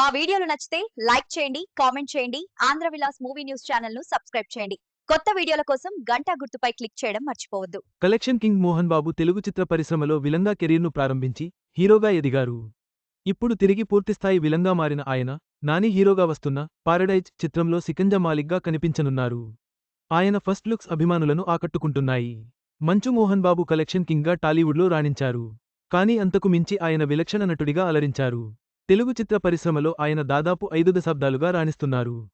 మా వీడియోలు నచ్చితే లైక్ చేయండి కామెంట్ చేయండి ఆంధ్ర విలాస్ మూవీ న్యూస్ ఛానల్ను సబ్స్క్రైబ్ చేయండి. కొత్త వీడియోల కోసం గంట గుర్తుపై క్లిక్ చేయడం మర్చిపోవద్దు. కలెక్షన్ కింగ్ మోహన్ బాబు తెలుగు చిత్ర పరిశ్రమలో విలంగా కెరీర్ను ప్రారంభించి హీరోగా ఎదిగారు. ఇప్పుడు తిరిగి పూర్తిస్థాయి విలంగా మారిన ఆయన నాని హీరోగా వస్తున్న పారడైజ్ చిత్రంలో సికంజ మాలిక్గా కనిపించనున్నారు. ఆయన ఫస్ట్ లుక్స్ అభిమానులను ఆకట్టుకుంటున్నాయి. మంచు మోహన్ బాబు కలెక్షన్ కింగ్గా టాలీవుడ్లో రాణించారు. కానీ అంతకు మించి ఆయన విలక్షణ నటుడిగా అలరించారు. తెలుగు చిత్ర పరిశ్రమలో ఆయన దాదాపు ఐదు దశాబ్దాలుగా రాణిస్తున్నారు.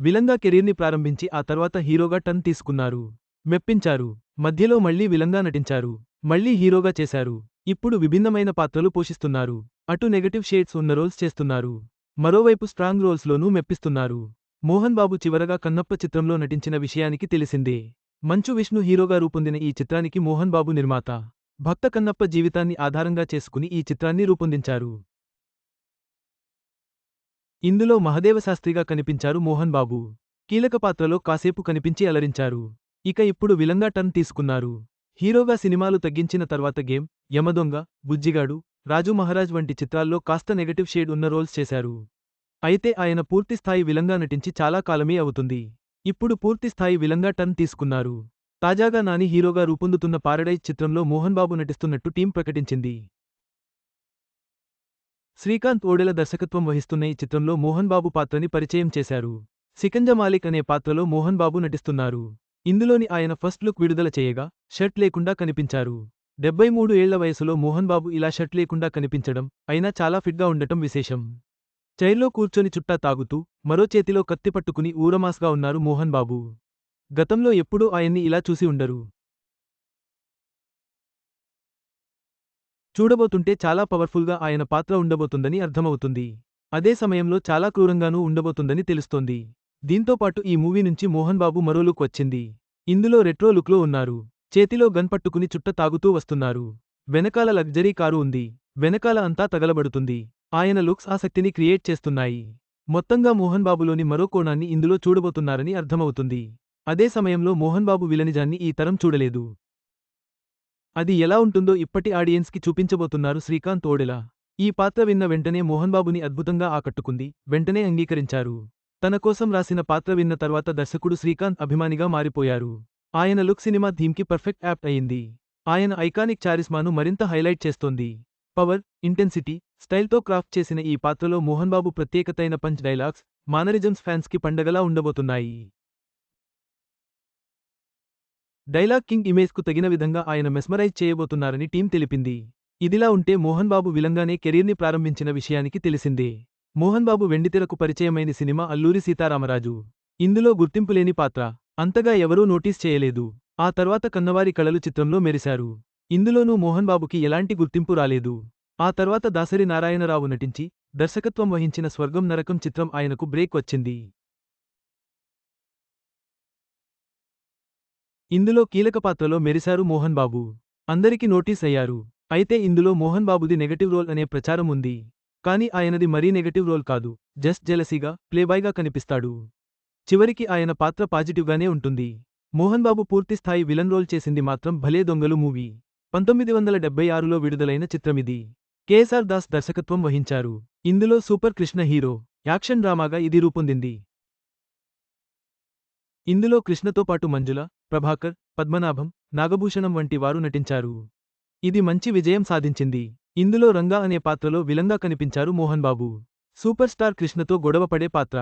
విలంగా కెరీర్ని ప్రారంభించి ఆ తర్వాత హీరోగా టర్న్ తీసుకున్నారు. మెప్పించారు. మధ్యలో మళ్ళీ విలంగా నటించారు. మళ్ళీ హీరోగా చేశారు. ఇప్పుడు విభిన్నమైన పాత్రలు పోషిస్తున్నారు. అటు నెగటివ్ షేడ్స్ ఉన్న రోల్స్ చేస్తున్నారు. మరోవైపు స్ట్రాంగ్ రోల్స్లోనూ మెప్పిస్తున్నారు. మోహన్ బాబు చివరగా కన్నప్ప చిత్రంలో నటించిన విషయానికి తెలిసిందే. మంచు విష్ణు హీరోగా రూపొందిన ఈ చిత్రానికి మోహన్ బాబు నిర్మాత. భక్త కన్నప్ప జీవితాన్ని ఆధారంగా చేసుకుని ఈ చిత్రాన్ని రూపొందించారు. ఇందులో మహదేవ శాస్త్రిగా కనిపించారు మోహన్ బాబు. కీలక పాత్రలో కాసేపు కనిపించి అలరించారు. ఇక ఇప్పుడు విలంగా టర్న్ తీసుకున్నారు. హీరోగా సినిమాలు తగ్గించిన తర్వాత గేమ్ యమదొంగ బుజ్జిగాడు రాజు మహారాజ్ వంటి చిత్రాల్లో కాస్త నెగటివ్ షేడ్ ఉన్న రోల్స్ చేశారు. అయితే ఆయన పూర్తిస్థాయి విలంగా నటించి చాలా కాలమే అవుతుంది. ఇప్పుడు పూర్తిస్థాయి విలంగా టర్న్ తీసుకున్నారు. తాజాగా నాని హీరోగా రూపొందుతున్న పారడైజ్ చిత్రంలో మోహన్ బాబు నటిస్తున్నట్టు టీం ప్రకటించింది. శ్రీకాంత్ ఓడెల దర్శకత్వం వహిస్తున్న ఈ చిత్రంలో మోహన్ బాబు పాత్రని పరిచయం చేశారు. సికంజ మాలిక్ అనే పాత్రలో మోహన్ బాబు నటిస్తున్నారు. ఇందులోని ఆయన ఫస్ట్ లుక్ విడుదల చేయగా షర్ట్ లేకుండా కనిపించారు. డెబ్బై మూడు ఏళ్ళ వయసులో మోహన్ బాబు ఇలా షర్ట్ లేకుండా కనిపించడం అయినా చాలా ఫిట్గా ఉండటం విశేషం. చైర్లో కూర్చొని చుట్టా తాగుతూ మరో చేతిలో కత్తి పట్టుకుని ఊరమాస్గా ఉన్నారు మోహన్ బాబు గతంలో ఎప్పుడూ ఆయన్ని ఇలా చూసి ఉండరు. చూడబోతుంటే చాలా పవర్ఫుల్గా ఆయన పాత్ర ఉండబోతుందని అర్థమవుతుంది. అదే సమయంలో చాలా క్రూరంగానూ ఉండబోతుందని తెలుస్తోంది. దీంతో పాటు ఈ మూవీ నుంచి మోహన్ బాబు మరో లుక్ వచ్చింది. ఇందులో రెట్రో లుక్లో ఉన్నారు. చేతిలో గన్ పట్టుకుని చుట్ట తాగుతూ వస్తున్నారు. వెనకాల లగ్జరీ కారు ఉంది. వెనకాల అంతా తగలబడుతుంది. ఆయన లుక్స్ ఆసక్తిని క్రియేట్ చేస్తున్నాయి. మొత్తంగా మోహన్ బాబులోని మరో కోణాన్ని ఇందులో చూడబోతున్నారని అర్థమవుతుంది. అదే సమయంలో మోహన్ బాబు విలనిజాన్ని ఈ తరం చూడలేదు. అది ఎలా ఉంటుందో ఇప్పటి ఆడియన్స్కి చూపించబోతున్నారు శ్రీకాంత్ ఓడెలా. ఈ పాత్ర విన్న వెంటనే మోహన్ బాబుని అద్భుతంగా ఆకట్టుకుంది. వెంటనే అంగీకరించారు. తన కోసం రాసిన పాత్ర విన్న తర్వాత దర్శకుడు శ్రీకాంత్ అభిమానిగా మారిపోయారు. ఆయన లుక్ సినిమా థీమ్కి పర్ఫెక్ట్ యాప్ట్ అయింది. ఆయన ఐకానిక్ చారిస్మాను మరింత హైలైట్ చేస్తోంది. పవర్ ఇంటెన్సిటీ స్టైల్తో క్రాఫ్ట్ చేసిన ఈ పాత్రలో మోహన్ బాబు ప్రత్యేకతైన పంచ్ డైలాగ్స్ మానరిజమ్స్ ఫ్యాన్స్కి పండగలా ఉండబోతున్నాయి. డైలాగ్ కింగ్ ఇమేజ్కు తగిన విధంగా ఆయన మెస్మరైజ్ చేయబోతున్నారని టీం తెలిపింది. ఇదిలా ఉంటే మోహన్ బాబు విలంగానే కెరీర్ని ప్రారంభించిన విషయానికి తెలిసిందే. మోహన్ బాబు వెండితెరకు పరిచయమైన సినిమా అల్లూరి సీతారామరాజు. ఇందులో గుర్తింపులేని పాత్ర. అంతగా ఎవరూ నోటీస్ చేయలేదు. ఆ తర్వాత కన్నవారి కళలు చిత్రంలో మెరిశారు. ఇందులోనూ మోహన్ బాబుకి ఎలాంటి గుర్తింపు రాలేదు. ఆ తర్వాత దాసరి నారాయణరావు నటించి దర్శకత్వం వహించిన స్వర్గం నరకం చిత్రం ఆయనకు బ్రేక్ వచ్చింది. ఇందులో కీలక పాత్రలో మెరిశారు మోహన్ బాబు అందరికీ నోటీస్ అయ్యారు. అయితే ఇందులో మోహన్ బాబుది నెగటివ్ రోల్ అనే ప్రచారం ఉంది. కానీ ఆయనది మరీ నెగటివ్ రోల్ కాదు. జస్ట్ జెలసీగా ప్లేబాయ్గా కనిపిస్తాడు. చివరికి ఆయన పాత్ర పాజిటివ్గానే ఉంటుంది. మోహన్ బాబు పూర్తిస్థాయి విలన్ రోల్ చేసింది మాత్రం భలే దొంగలు మూవీ. పంతొమ్మిది వందల డెబ్బై ఆరులో విడుదలైన చిత్రమిది. కేఎస్ఆర్ దాస్ దర్శకత్వం వహించారు. ఇందులో సూపర్ కృష్ణ హీరో యాక్షన్ డ్రామాగా ఇది రూపొందింది. ఇందులో కృష్ణతో పాటు మంజుల ప్రభాకర్ పద్మనాభం నాగభూషణం వంటి వారు నటించారు. ఇది మంచి విజయం సాధించింది. ఇందులో రంగా అనే పాత్రలో విలంగా కనిపించారు మోహన్ బాబు సూపర్ స్టార్ కృష్ణతో గొడవపడే పాత్ర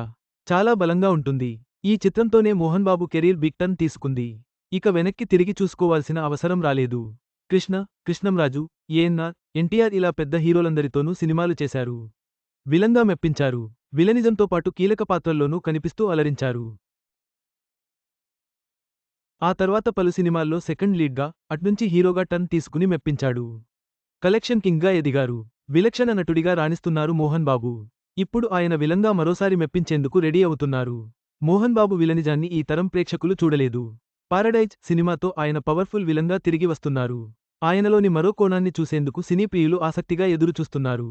చాలా బలంగా ఉంటుంది. ఈ చిత్రంతోనే Mohan Babu career big turn తీసుకుంది. ఇక వెనక్కి తిరిగి చూసుకోవాల్సిన అవసరం రాలేదు. కృష్ణ కృష్ణంరాజు ఏఎన్ఆర్ ఎన్టీఆర్ ఇలా పెద్ద హీరోలందరితోనూ సినిమాలు చేశారు. విలంగా మెప్పించారు. విలనిజంతో పాటు కీలక పాత్రల్లోనూ కనిపిస్తూ అలరించారు. ఆ తర్వాత పలు సినిమాల్లో సెకండ్ లీడ్గా అట్నుంచి హీరోగా టర్న్ తీసుకుని మెప్పించాడు. కలెక్షన్ కింగ్గా ఎదిగారు. విలక్షణ నటుడిగా రాణిస్తున్నారు మోహన్ బాబు. ఇప్పుడు ఆయన విలంగా మరోసారి మెప్పించేందుకు రెడీ అవుతున్నారు. మోహన్ బాబు విలనిజాన్ని ఈ తరం ప్రేక్షకులు చూడలేదు. పారడైజ్ సినిమాతో ఆయన పవర్ఫుల్ విలంగా తిరిగి వస్తున్నారు. ఆయనలోని మరో కోణాన్ని చూసేందుకు సినీ ప్రియులు ఆసక్తిగా ఎదురుచూస్తున్నారు.